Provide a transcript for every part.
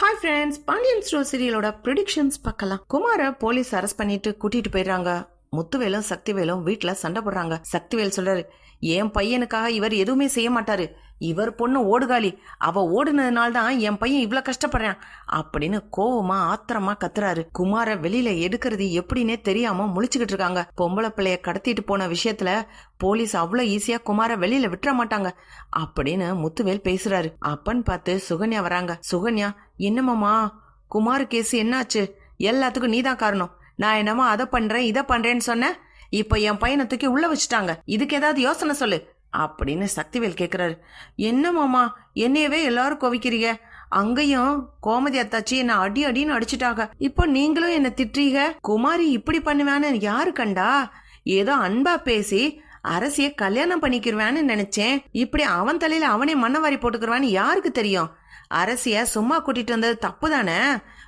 Hi friends Pandian store சீரியலோட predictions பார்க்கலாம். குமார போலீஸ் அரெஸ்ட் பண்ணிட்டு கூட்டிட்டு போயிடுறாங்க. முத்துவேலும் சக்திவேலும் வீட்டில் சண்டை போடுறாங்க. சக்திவேல் சொல்றாரு என் பையனுக்காக இவர் எதுவுமே செய்ய மாட்டாரு. இவர் பொண்ணு ஓடுகாலி. அவ ஓடுனதுனால தான் என் பையன் இவ்வளோ கஷ்டப்படுறான். அப்படின்னு கோவமா ஆத்திரமா கத்துறாரு. குமார வெளியில எடுக்கிறது எப்படின்னே தெரியாம முழிச்சுக்கிட்டு இருக்காங்க. பொம்பளை பிள்ளைய கடத்திட்டு போன விஷயத்துல போலீஸ் அவ்வளவு ஈஸியா குமார வெளியில விட்டுற மாட்டாங்க. அப்படின்னு முத்துவேல் பேசுறாரு. அப்பன்னு பார்த்து சுகன்யா வராங்க. சுகன்யா என்னமாம்மா குமார் கேஸ் என்னாச்சு? எல்லாத்துக்கும் நீதான் காரணம். நான் என்னமோ அதை பண்றேன் இதை பண்றேன்னு சொன்னேன் இப்ப என் பையனை தூக்கி உள்ள வச்சுட்டாங்க. இதுக்கு ஏதாவது யோசனை சொல்லு. அப்படின்னு சக்திவேல் கேக்குறாரு. என்ன மாமா? என்னையவே எல்லாரும் கோவிக்கிறீங்க. அங்கேயும் கோமதி அத்தாச்சி என்ன அடி அடின்னு அடிச்சிட்டாங்க. இப்போ நீங்களும் என்ன திட்டுறீங்க? குமாரி இப்படி பண்ணுவான்னு யாரு கண்டா? ஏதோ அன்பா பேசி அரசிய கல்யாணம் பண்ணிக்கிருவான்னு நினைச்சேன். இப்படி அவன் தலையில அவனே மண்ணவாரி போட்டுக்கிறவான்னு யாருக்கு தெரியும்? அரசிய சும்மா கூட்டிட்டு வந்தது தப்பு தானே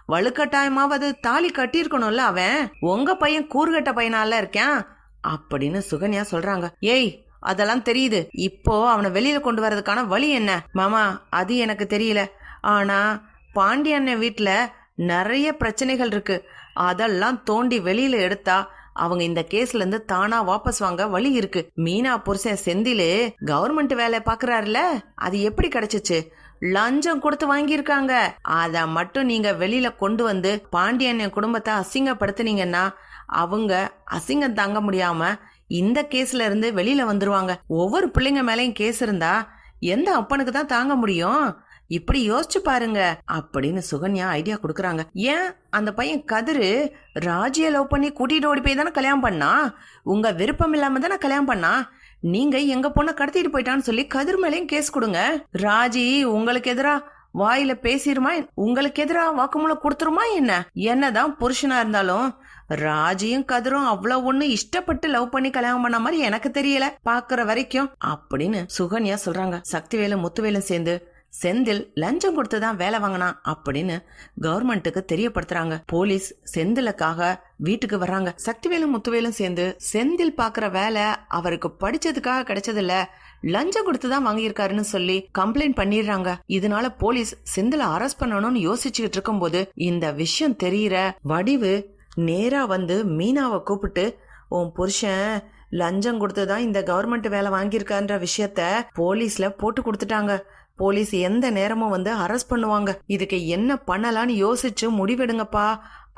வலுக்கட்டாயமாவது தாலி கட்டியிருக்கணும்ல அவன்? உங்க பையன் கூறுகட்ட பையனால இருக்கான். அப்படின்னு சுகன்யா சொல்றாங்க. ஏய் அதெல்லாம் தெரியுது. இப்போ அவனை வெளியில கொண்டு வர்றதுக்கான வழி என்ன? மாமா அது எனக்கு தெரியல. ஆனா பாண்டியண்ணன் வீட்டுல நிறைய பிரச்சனைகள் இருக்கு. அதெல்லாம் தோண்டி வெளியில எடுத்தா அவங்க இந்த கேஸ்ல இருந்து தானா வாபஸ் வாங்க வழி இருக்கு. மீனா புருஷன் செந்திலு கவர்மெண்ட் வேலை பாக்குறாருல? அது எப்படி கிடைச்சிச்சு? லஞ்சம் கொடுத்து வாங்கியிருக்காங்க. அத மட்டும் நீங்க வெளியில கொண்டு வந்து பாண்டியன் குடும்பத்தை அசிங்கப்படுத்துனீங்கன்னா அவங்க அசிங்கம் தாங்க முடியாம இந்த கேஸ்ல இருந்து வெளியில வந்துருவாங்க. ஒவ்வொரு பிள்ளைங்க மேலேயும் கேஸ் இருந்தா எந்த அப்பனுக்கு தான் தாங்க முடியும்? இப்படி யோசிச்சு பாருங்க அப்படின்னு சுகன்யா ஐடியா கொடுக்கறாங்க. ஏன்? அந்த பையன் கதிரு ராஜிய லவ் பண்ணி கூட்டிட்டு ஓடி போய் தானே கல்யாணம் பண்ணா? உங்க விருப்பம் இல்லாம தானே கல்யாணம் பண்ணா? நீங்க எங்க பொண்ணை கடத்திட்டு போயிட்டான்னு சொல்லி கதிர் மேலேயும் கேஸ் கொடுங்க. ராஜி உங்களுக்கு எதிரா வாயில பேசிருமா? உங்களுக்கு எதிரா வாக்குமூலம் கொடுத்துருமா என்ன? என்னதான் புருஷனா இருந்தாலும் ராஜியும் கதிரும் அவ்வளவு ஒண்ணு இஷ்டப்பட்டு லவ் பண்ணி கல்யாணம் பண்ண மாதிரி எனக்கு தெரியல. பாக்குற வரைக்கும் அப்படின்னு சுகன்யா சொல்றாங்க. சக்திவேலும் முத்துவேலும் சேர்ந்து செந்தில் லஞ்சம் கொடுத்து தான் வேலை வாங்கினான் அப்படின்னு கவர்மெண்ட்டுக்கு தெரியப்படுத்துறாங்க. போலீஸ் செந்திலுக்காக வீட்டுக்கு வர்றாங்க. சக்திவேலும் முத்துவேலும் சேர்ந்து செந்தில் பாக்குற வேலை அவருக்கு படிச்சதுக்காக கிடைச்சதில்ல. லஞ்சம் கொடுத்து தான் வாங்கியிருக்காருன்னு சொல்லி கம்ப்ளைண்ட் பண்ணிடுறாங்க. இதனால போலீஸ் செந்தில அரெஸ்ட் பண்ணணும்னு யோசிச்சுக்கிட்டு இருக்கும்போது இந்த விஷயம் தெரியற வடிவு நேரா வந்து மீனாவை கூப்பிட்டு உன் புருஷன் லஞ்சம் கொடுத்து தான் இந்த கவர்மெண்ட் வேலை வாங்கியிருக்கான்ற விஷயத்த போலீஸ்ல போட்டு கொடுத்துட்டாங்க. போலீஸ் எந்த நேரமும் வந்து அரெஸ்ட் பண்ணுவாங்க. இதுக்கு என்ன பண்ணலான்னு யோசிச்சு முடிவெடுங்கப்பா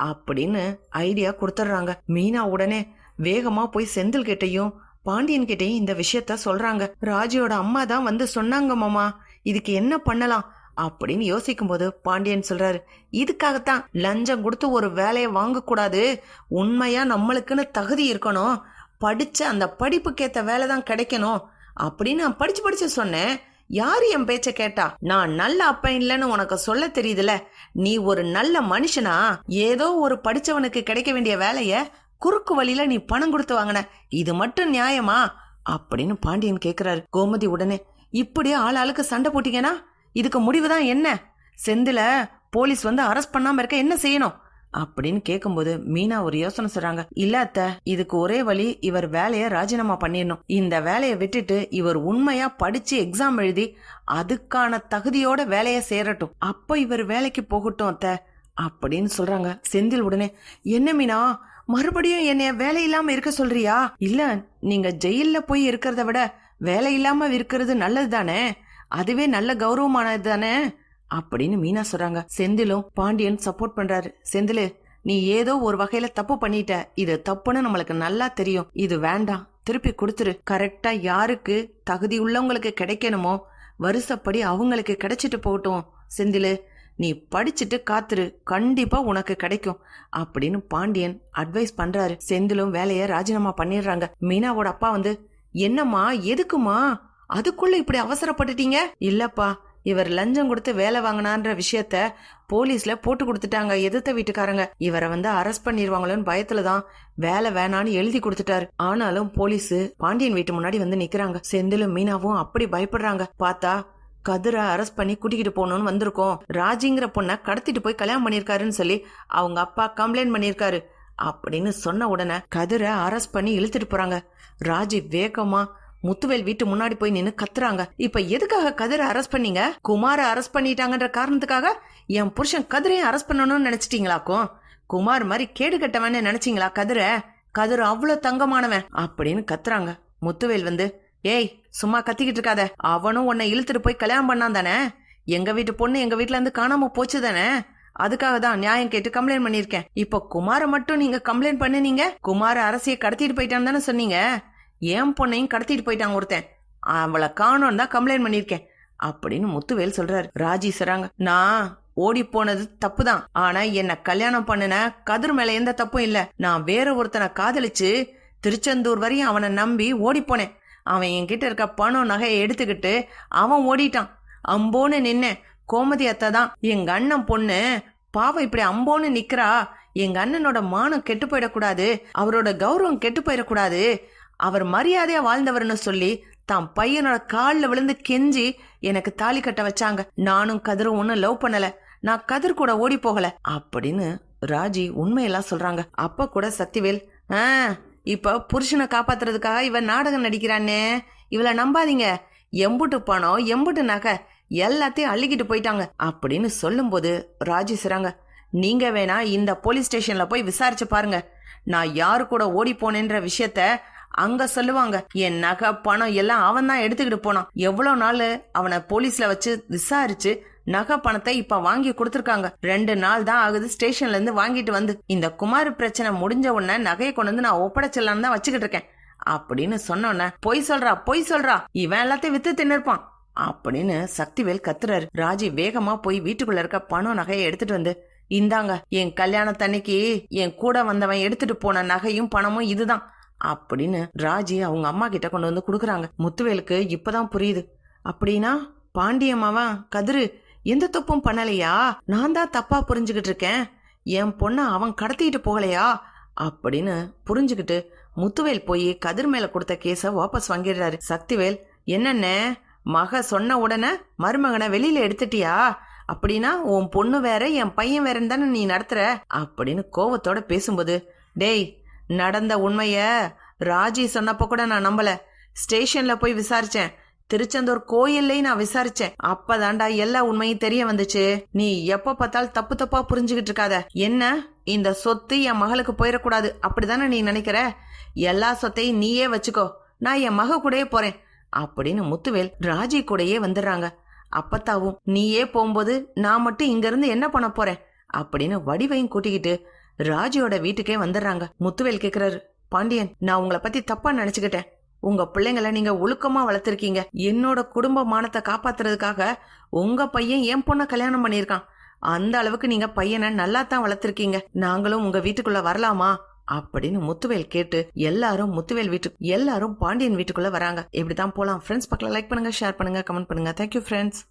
அப்படின்னு ஐடியா கொடுத்துட்றாங்க. மீனா உடனே வேகமா போய் செந்தில் கிட்டையும் பாண்டியன் கிட்டையும் இந்த விஷயத்த சொல்றாங்க. ராஜியோட அம்மா தான் வந்து சொன்னாங்க மாமா இதுக்கு என்ன பண்ணலாம் அப்படின்னு யோசிக்கும் போது பாண்டியன் சொல்றாரு இதுக்காகத்தான் லஞ்சம் கொடுத்து ஒரு வேலையை வாங்கக்கூடாது. உண்மையா நம்மளுக்குன்னு தகுதி இருக்கணும். படிச்ச அந்த படிப்புக்கேத்த வேலை தான் கிடைக்கணும். அப்படின்னு நான் படிச்சு படிச்சு சொன்னேன். யாரு என் பேச்ச கேட்டா? நான் நல்ல அப்பன் இல்லைன்னு உனக்கு சொல்ல தெரியுதுல. நீ ஒரு நல்ல மனுஷனா? ஏதோ ஒரு படிச்சவனுக்கு கிடைக்க வேண்டிய வேலைய குறுக்கு வழியில நீ பணம் கொடுத்து வாங்கின. இது மட்டும் நியாயமா? அப்படின்னு பாண்டியன் கேக்குறாரு. கோமதி உடனே இப்படியே ஆள் ஆளுக்கு சண்டை போட்டீங்கன்னா இதுக்கு முடிவுதான் என்ன? செந்தில போலீஸ் வந்து அரெஸ்ட் பண்ணாம இருக்க என்ன செய்யணும்? அப்படின்னு கேட்கும்போது மீனா ஒரு யோசனை சொல்றாங்க இல்ல அத்த இதுக்கு ஒரே வழி இவர் வேலைய ராஜினாமா பண்ணிடணும். இந்த வேலையை விட்டுட்டு இவர் உண்மையா படிச்சு எக்ஸாம் எழுதி அதுக்கான தகுதியோட வேலைய சேரட்டும். அப்ப இவர் வேலைக்கு போகட்டும் அத்த அப்படின்னு சொல்றாங்க. செந்தில் உடனே என்ன மீனா மறுபடியும் என்னைய வேலை இல்லாம இருக்க சொல்றியா? இல்ல நீங்க ஜெயில போய் இருக்கிறத விட வேலை இல்லாம இருக்கிறது நல்லது தானே அதுவே நல்ல கௌரவமானது தானே? அப்படின்னு மீனா சொல்றாங்க. செந்திலும் பாண்டியன் சப்போர்ட் பண்றாரு. செந்திலு நீ ஏதோ ஒரு வகையில தப்பு பண்ணிட்ட. இது தப்புன்னு நம்மளுக்கு நல்லா தெரியும். இது வேண்டாம். திருப்பி கொடுத்துரு. கரெக்டா யாருக்கு தகுதி உள்ளவங்களுக்கு கிடைக்கணுமோ வருஷப்படி அவங்களுக்கு கிடைச்சிட்டு போகட்டும். செந்திலு நீ படிச்சுட்டு காத்துரு. கண்டிப்பா உனக்கு கிடைக்கும். அப்படின்னு பாண்டியன் அட்வைஸ் பண்றாரு. செந்திலும் வேலைய ராஜினாமா பண்ணிடுறாங்க. மீனாவோட அப்பா வந்து என்னம்மா எதுக்குமா அதுக்குள்ள இப்படி அவசரப்பட்டுட்டீங்க? இல்லப்பா இவர் லஞ்சம் கொடுத்து வேலை வாங்கினான்ற விஷயத்த போலீஸ்ல போட்டு கொடுத்துட்டாங்க எதிர்த்த வீட்டுக்காரங்க. இவரை வந்து அரெஸ்ட் பண்ணிடுவாங்களோன்னு பயத்துல தான் வேலை வேணான்னு எழுதி கொடுத்துட்டாரு. ஆனாலும் போலீஸ் பாண்டியன் வீட்டு முன்னாடி வந்து நிக்கிறாங்க. செந்திலும் மீனாவும் அப்படி பயப்படுறாங்க. பார்த்தா கதிரை அரெஸ்ட் பண்ணி கூட்டிக்கிட்டு போகணும்னு வந்திருக்கோம். ராஜிங்கிற பொண்ணை கடத்திட்டு போய் கல்யாணம் பண்ணியிருக்காருன்னு சொல்லி அவங்க அப்பா கம்ப்ளைண்ட் பண்ணியிருக்காரு. அப்படின்னு சொன்ன உடனே கதிரை அரெஸ்ட் பண்ணி இழுத்துட்டு போறாங்க. ராஜி வேகமா முத்துவேல் வீட்டு முன்னாடி போய் நின்னு கத்துறாங்க. இப்ப எதுக்காக கதிரை அரெஸ்ட் பண்ணீங்க? குமார அரெஸ்ட் பண்ணிட்டாங்கன்ற காரணத்துக்காக என் புருஷன் கதிரையும் அரெஸ்ட் பண்ணணும்னு நினைச்சிட்டீங்களாக்கும்? குமார் மாதிரி கேடு கட்டவன்னு நினைச்சீங்களா கதிரை? கதிர் அவ்வளவு தங்கமானவன் அப்படின்னு கத்துறாங்க. முத்துவேல் வந்து ஏய் சும்மா கத்திக்கிட்டு இருக்காத. அவனும் உன்னை இழுத்துட்டு போய் கல்யாணம் பண்ணான் தானே? எங்க வீட்டு பொண்ணு எங்க வீட்ல இருந்து காணாம போச்சு தானே? அதுக்காக தான் நியாயம் கேட்டு கம்ப்ளைண்ட் பண்ணிருக்கேன் இப்போ குமார மட்டும் நீங்க கம்ப்ளைண்ட் பண்ணுனீங்க? குமார அரசியை கடத்திட்டு போயிட்டான்னு தானே சொன்னீங்க? என் பொண்ணையும் கடத்திட்டு போயிட்டாங்க ஒருத்தன். அவளை காணோன்னு தான் கம்ப்ளைண்ட் பண்ணியிருக்கேன். அப்படின்னு முத்துவேல் சொல்றாரு. ராஜி சொல்றாங்க நான் ஓடி போனது தப்புதான். ஆனா என்ன கல்யாணம் பண்ணின கதிர் மேல எந்த தப்பும் இல்ல. நான் வேற ஒருத்தனை காதலிச்சு திருச்செந்தூர் வரையும் அவனை நம்பி ஓடி போனேன். அவன் என்கிட்ட இருக்க பணம் நகையை எடுத்துக்கிட்டு அவன் ஓடிட்டான். அம்போன்னு நின்னேன் கோமதி அத்தை தான் எங்க அண்ணன் பொண்ணு பாவம் இப்படி அம்போன்னு நிக்கிறா. எங்க அண்ணனோட மானம் கெட்டு போயிடக்கூடாது. அவரோட கௌரவம் கெட்டு போயிடக்கூடாது. அவர் மரியாதையா வாழ்ந்தவர்னு சொல்லி தான் பையனோட காலில் விழுந்து கெஞ்சி எனக்கு தாலி கட்ட வச்சாங்க. நானும் கதிரும் ஒன்றும் லவ் பண்ணல. நான் கதிர் கூட ஓடி போகல. அப்படின்னு ராஜி உண்மையெல்லாம் சொல்றாங்க. அப்ப கூட சக்திவேல் ஆ இப்ப புருஷனை காப்பாத்துறதுக்காக இவன் நாடகம் நடிக்கிறானே. இவளை நம்பாதீங்க. எம்புட்டு பணம் எம்புட்டு நகை எல்லாத்தையும் அள்ளிக்கிட்டு போயிட்டாங்க. அப்படின்னு சொல்லும்போது ராஜி சிறாங்க நீங்க வேணா இந்த போலீஸ் ஸ்டேஷன்ல போய் விசாரிச்சு பாருங்க. நான் யாரு கூட ஓடி போனேன்ற விஷயத்த அங்க சொல்லுவாங்க என் நகை பணம் எல்லாம் அவன் தான் எடுத்துக்கிட்டு போனான். எவ்வளவு நாள் அவனை போலீஸ்ல வச்சு விசாரிச்சு நகை பணத்தை இப்ப வாங்கி கொடுத்துருக்காங்க. ரெண்டு நாள் தான் ஆகுது ஸ்டேஷன்ல இருந்து வாங்கிட்டு வந்து. இந்த குமார் பிரச்சனை முடிஞ்ச உடனே நகையை கொண்டு வந்து நான் ஒப்படைச்சிடலான்னு தான் வச்சுக்கிட்டு இருக்கேன். அப்படின்னு சொன்னோன்ன பொய் சொல்றா பொய் சொல்றா. இவன் எல்லாத்தையும் வித்து தின்னுருப்பான். அப்படின்னு சக்திவேல் கத்துறாரு. ராஜி வேகமா போய் வீட்டுக்குள்ள இருக்க பணம் நகையை எடுத்துட்டு வந்து இந்தாங்க என் கல்யாணத்தன்னைக்கு என் கூட வந்தவன் எடுத்துட்டு போன நகையும் பணமும் இதுதான். அப்படின்னு ராஜி அவங்க அம்மா கிட்ட கொண்டு வந்து கொடுக்குறாங்க. முத்துவேலுக்கு இப்பதான் புரியுது. அப்படின்னா பாண்டியம்மாவா கதிரு எந்த தப்பும் பண்ணலையா? நான் தான் தப்பா புரிஞ்சுக்கிட்டு இருக்கேன். என் பொண்ணை அவன் கடத்திட்டு போகலையா? அப்படின்னு புரிஞ்சுக்கிட்டு முத்துவேல் போய் கதிர் மேல கொடுத்த கேஸை வாபஸ் வாங்கிடுறாரு. சக்திவேல் என்னண்ணே மக சொன்ன உடனே மருமகனை வெளியில எடுத்துட்டியா? அப்படின்னா உன் பொண்ணு வேற என் பையன் வேறன்னு தானே நீ நடத்துற? அப்படின்னு கோவத்தோட பேசும்போது டேய் நடந்த உண்மைய ராஜி சொன்னப்ப கூட நான் நம்பல. ஸ்டேஷன்ல போய் விசாரிச்சேன். திருச்செந்தூர் கோயில்லையும் நான் விசாரிச்சேன். அப்பதாண்டா எல்லா உண்மையும் தெரிய வந்துச்சு. நீ எப்ப பார்த்தாலும் தப்பு தப்பா புரிஞ்சுகிட்டு இருக்காத. என்ன? இந்த சொத்து என் மகளுக்கு போயிடக்கூடாது அப்படிதானே நீ நினைக்கிற? எல்லா சொத்தையும் நீயே வச்சுக்கோ. நான் என் மக கூடயே போறேன். அப்படின்னு முத்துவேல் ராஜி கூடயே வந்துடுறாங்க. அப்பத்தாவும் நீயே போகும்போது நான் மட்டும் இங்க இருந்து என்ன பண்ண போறேன்? அப்படின்னு வடிவையும் கூட்டிக்கிட்டு ராஜியோட வீட்டுக்கே வந்துடுறாங்க. முத்துவேல் கேக்குறாரு பாண்டியன் நான் உங்களை பத்தி தப்பா நினைச்சுக்கிட்டேன். உங்க பிள்ளைங்கள நீங்க ஒழுக்கமா வளர்த்திருக்கீங்க. என்னோட குடும்ப மானத்தை காப்பாத்துறதுக்காக உங்க பையன் என் பொண்ண கல்யாணம் பண்ணியிருக்கான். அந்த அளவுக்கு நீங்க பையனை நல்லா தான் வளர்த்திருக்கீங்க. நாங்களும் உங்க வீட்டுக்குள்ள வரலாமா? அப்படின்னு முத்துவேல் கேட்டு எல்லாரும் முத்துவேல் வீட்டுக்கு எல்லாரும் பாண்டியன் வீட்டுக்குள்ள வராங்க. இப்படிதான் போலாம்? ஃப்ரெண்ட்ஸ் பக்கம் லைக் பண்ணுங்க ஷேர் பண்ணுங்க கமெண்ட் பண்ணுங்க. Thank you friends